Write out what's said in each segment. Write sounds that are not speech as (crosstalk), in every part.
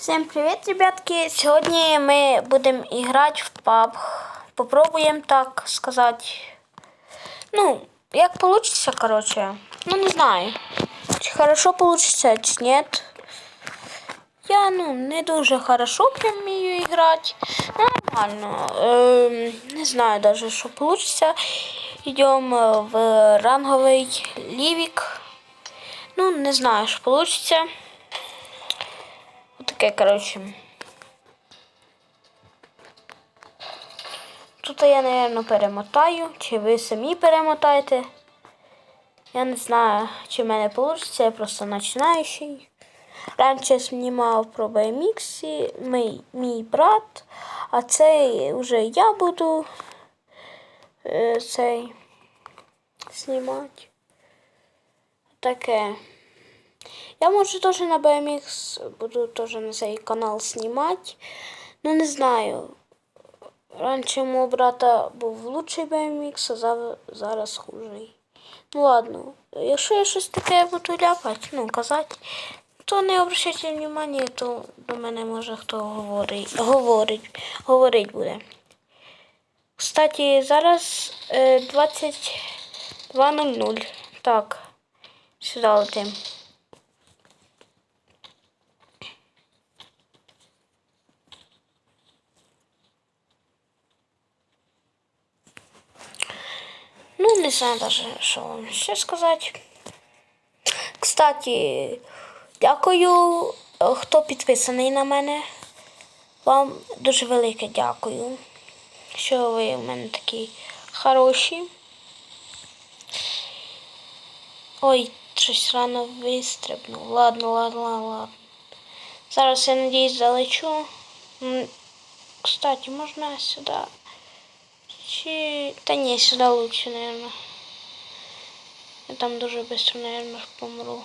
Всім привіт, ребятки! Сьогодні ми будемо грати в PUBG. Попробуємо так сказати. Ну, як вийде, коротше. Ну, не знаю. Чи хорошо вийде, чи ні. Я ну, не дуже хорошо прям вмію грати. Ну, нормально. Ем, не знаю даже, що вийде. Йдемо в ранговий лівік. Ну, не знаю, що вийде. Таке, коротше. Тут я, напевно, перемотаю, чи ви самі перемотаєте. Я не знаю, чи в мене вийде, я просто починаючий. Раніше знімав про BMX, мій, мій брат, а цей вже я буду е, цей знімати. Таке. Я може теж на BMX буду теж на цей канал знімати. Ну не знаю. Раніше мого брата був лучший BMX, а зараз хужий. Ну ладно, якщо я щось таке буду ляпати, ну казати, то не обращайте внимання, то до мене може хто говорить, говорить, говорить буде. Кстати, зараз е, 22.00. Так, сюди летим. Ну, не знаю даже, що вам ще сказати. Кстати, дякую, е, хто підписаний на мене. Вам дуже велике дякую, що ви в мене такі хороші. Ой, щось рано вистрибнув. Ладно, ладно, ладно, ладно. Зараз я надіюсь залечу. Кстати, можна сюди. Чи... Та ні, сюди лучше, наверное. Я там дуже швидко, наверное, помру.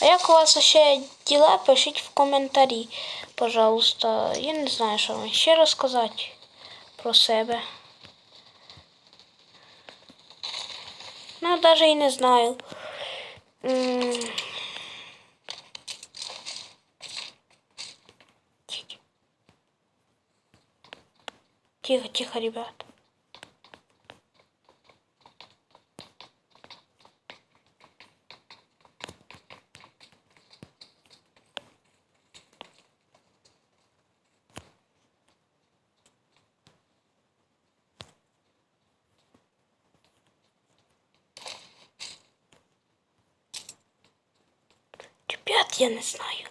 А як у вас ще діла, пишіть в коментарі, пожалуйста. Я не знаю, що вам ще розказати про себе. Ну, навіть і не знаю. М. Тихо, тихо, ребят. Ребят, я не знаю.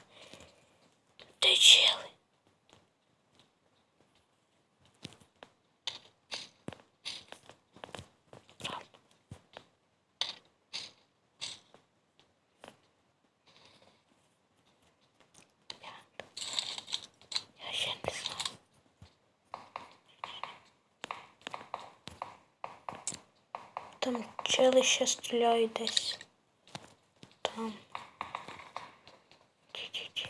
Там чели ще стріляють десь. Там. Ті-ті-ті.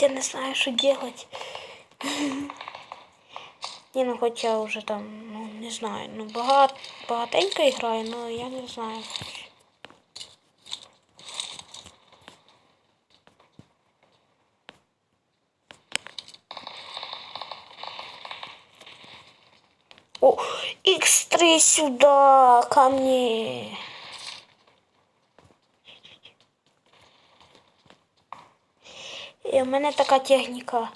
Я не знаю, що делать. Ні, ну хоча вже там, ну не знаю, ну багат, багатенько граю, ну я не знаю. О, X3 сюда, ко мне. І в мене така техніка.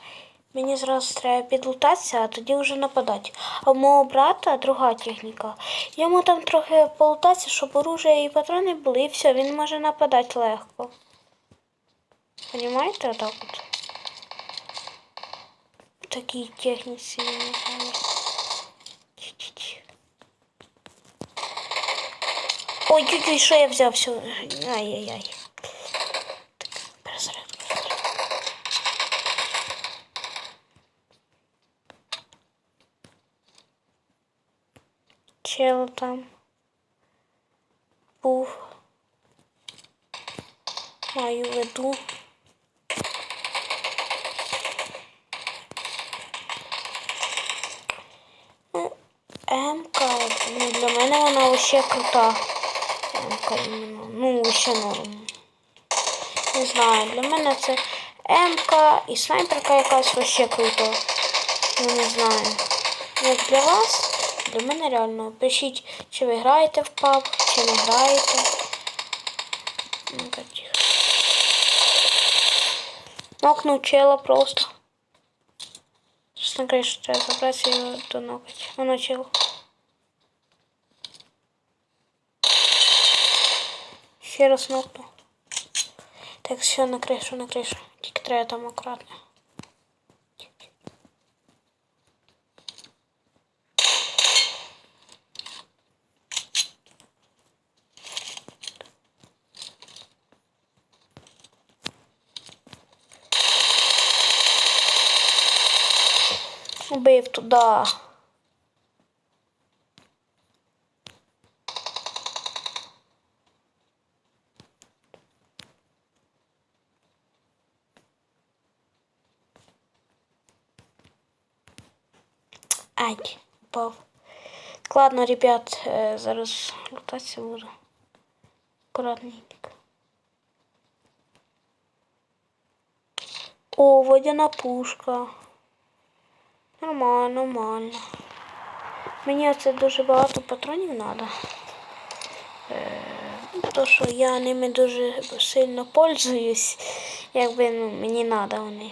Мені зразу треба підлутатися, а тоді вже нападати. А в мого брата друга техніка. Йому там трохи полутатися, щоб оружие і патрони були, і все, він може нападати легко. Понімаєте, отак от? В такій техніці. я не знаю. Ті-ті-ті. Ой, що я взяв все. Ай-яй-яй. Так, перезарядку. Чел там був. Маю в виду. Ну, МК Ну, для мене вона вообще крута. Іменно. Ну, вообще норм. Не знаю, для мене це М-ка і снайперка якась вообще крута. Ну не знаю. Як для вас, для мене реально. Пишіть, чи ви граєте в паб, чи не граєте. Ну-ка, тихо. Нокнув чела просто. На крышу треба забраться и его донокать. Он начал. Ще раз нокну. Так, все, на кришу, на кришу. Тільки треба там акуратно. Убив туди. Ай, упав. Ладно, ребят, е, зараз лутатися буду. Аккуратненько. О, водяна пушка. Нормально, нормально. Мені це дуже багато патронів треба. То, що я ними дуже сильно пользуюсь, якби ну, мені треба вони.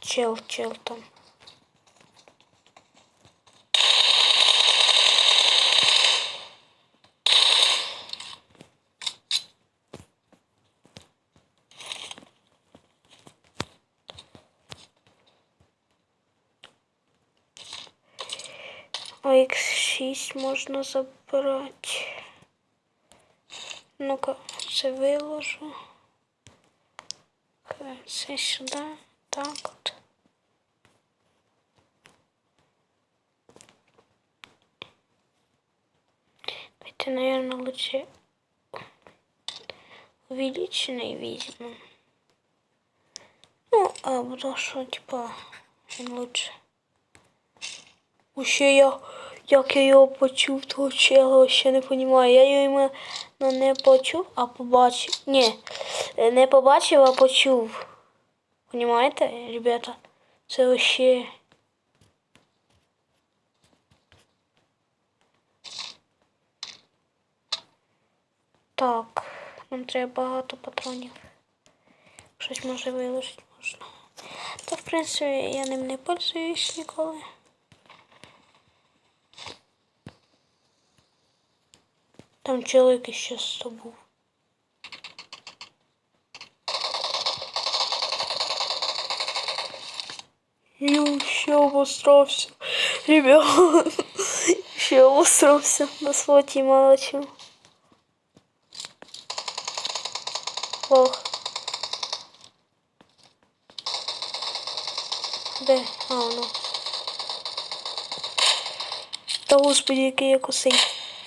Чел, чел там. А X6 можна забрати. Ну-ка, це виложу. Е, Це сюди. Так от. Давайте, наверное, лучше увеличенный возьмем. Ну, а потому что, типа, він лучше. Ще я, як я його почув, чела, ще не розумію. Я його іменно не почув, а побачив. Ні, не побачив, а почув. Понимаєте, ребята? Це вообще. Так, нам треба багато патронів. Щось може виложити можна. Та в принципі я ним не пользуюсь ніколи. Там чоловік ще з тобою. Я вообще обосрався. Ребят, (laughs) ще обосрався на слоті молочу. Ох. Де? А, ну. Та господи, який я косий.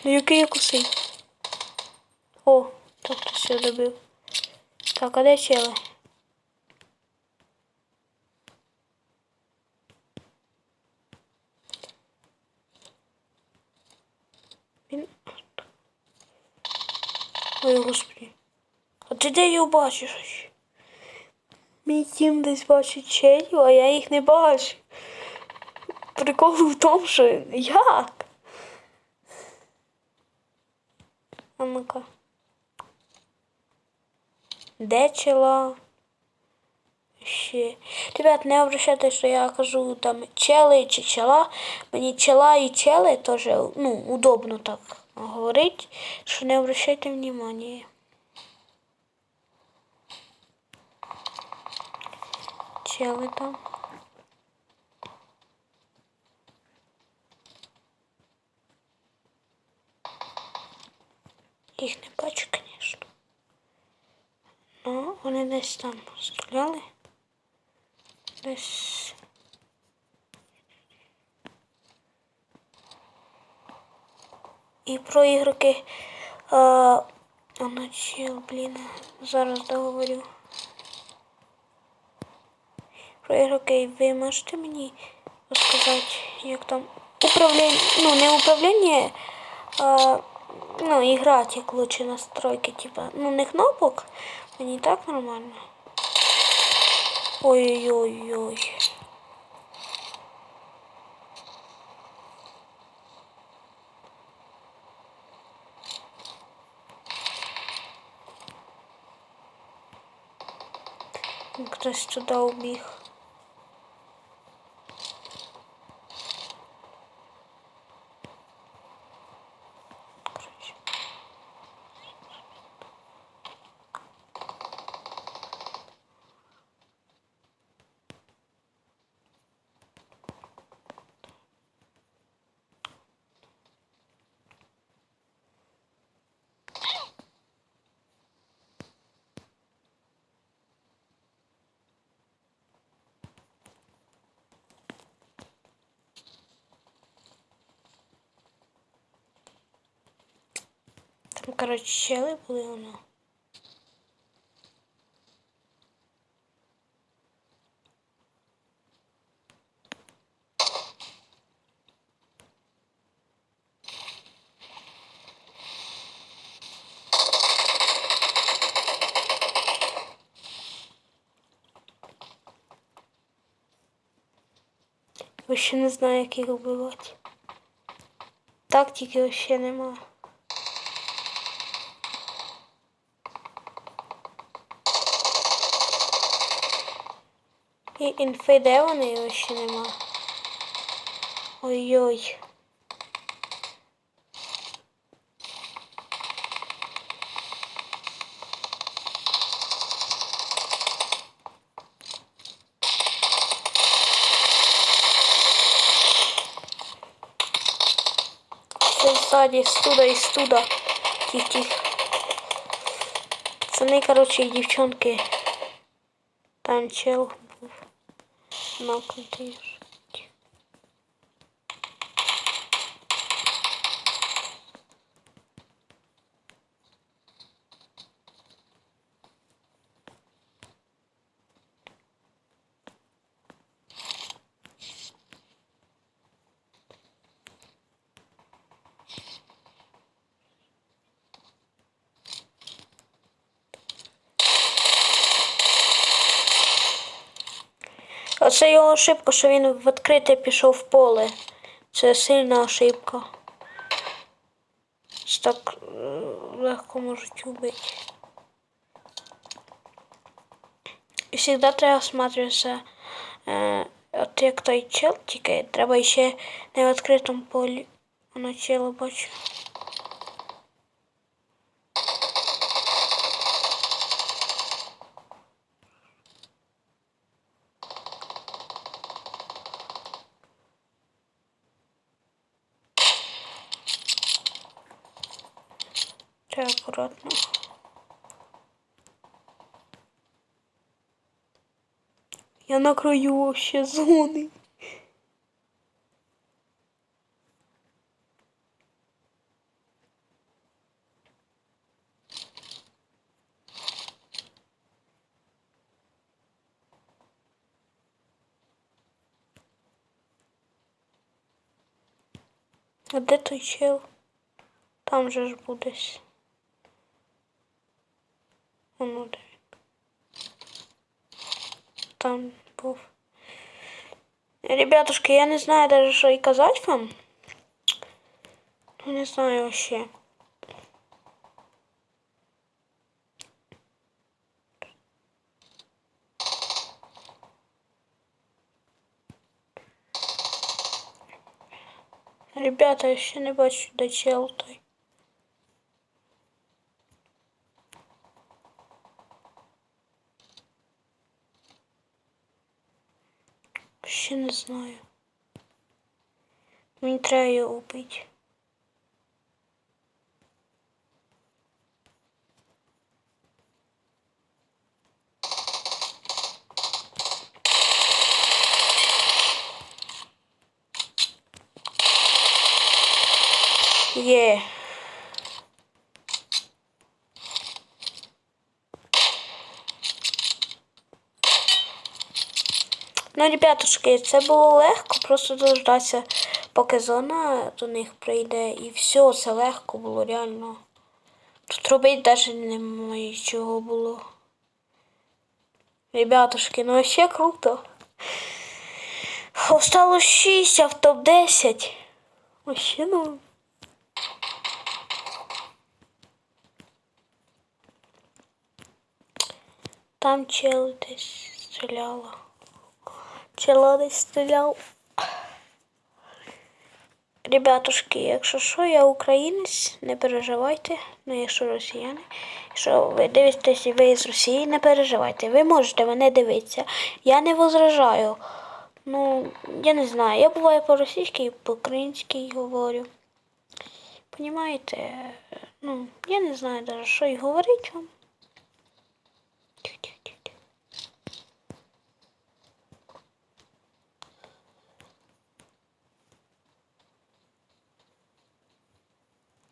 Ну який я косий. О, так то все добив. Так, а де чели? Він... Ой, господи. Його бачиш? Мій тім десь бачить челю, а я їх не бачу. Прикол в тому, що як? А. Де чела? Ще. Ребят, не обращайте, що я кажу там чели чи чела. Мені чела і чели теж ну, удобно так говорити, що не обращайте внимания. Чели там. Їх не бачу, звісно. Ну, вони десь там стріляли. Десь. І про ігроки. А, ну, чел, блін, зараз договорю. Про ігроки. Ви можете мені розказати, як там управління, ну не управління, а ну, іграти, як лучше настройки, типа, ну не кнопок, мені так нормально. Ой-ой-ой. Хтось туди убіг. Там, короче, щели були воно. Ще не знаю, як їх вбивати. Тактики ще немає. І інфи де вони його ще нема. Ой-ой. Все ззаді, студа і студа. Тих-тих. Пацани, короче, і дівчонки. Там чел був. Нокнутий. Оце його ошибка, що він в відкрите пішов в поле. Це сильна ошибка. Це Так е, легко можуть убити. І завжди треба осматриватися, е, от як той чел тільки, треба ще не в відкритому полі. Воно чело бачу. Треба акуратно. Я на краю вообще зони. А де той чел? Там же ж будеш. Де він. Там був. Ребятушки, я не знаю даже, що і казати вам. Ну, не знаю вообще. Ребята, я ще не бачу, де чел той. Знаю. Мені треба його убити. Є. Ну, ребятушки, це було легко, просто дождатися, поки зона до них прийде. І все, це легко було, реально. Тут робити навіть немає чого було. Ребятушки, ну ще круто. Осталось 6, а в топ-10. Вообще, ну. Там чел десь стріляла. Чела десь стріляв. Ребятушки, якщо що, я українець, не переживайте. Ну, якщо росіяни. Якщо ви дивитесь ви з Росії, не переживайте. Ви можете мене дивитися. Я не возражаю. Ну, я не знаю. Я буваю по-російськи і по-українськи говорю. Понімаєте? Ну, я не знаю навіть, що й говорити вам.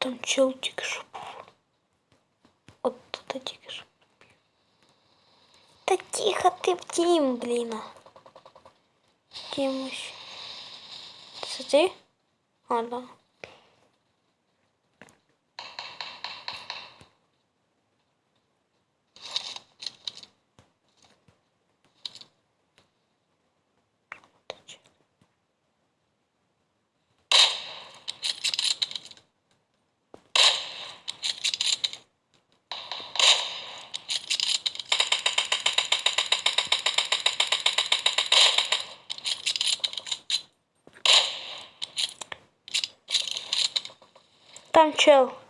Там чел тільки що був. От тут тільки що. Та тихо ти Дим, блін. Тімось. Це ти? А, да. Там чел.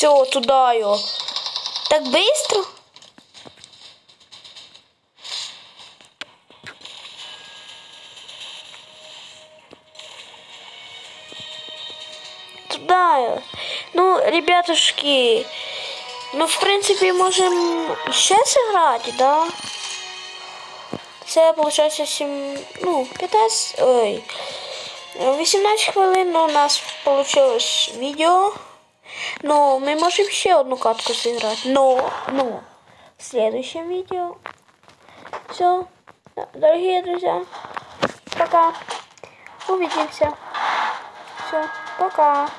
Все, туда ее. Так быстро? Туда ее. Ну, ребятушки, ну, в принципе, можем ще сыграть, да? Це, виходить, 7, ну, 15, ой, 18 хвилин у нас получилось відео. Ну, мы можем еще одну катку сыграть. Но, но, в следующем видео. Все, дорогие друзья, пока. Увидимся. Все, пока.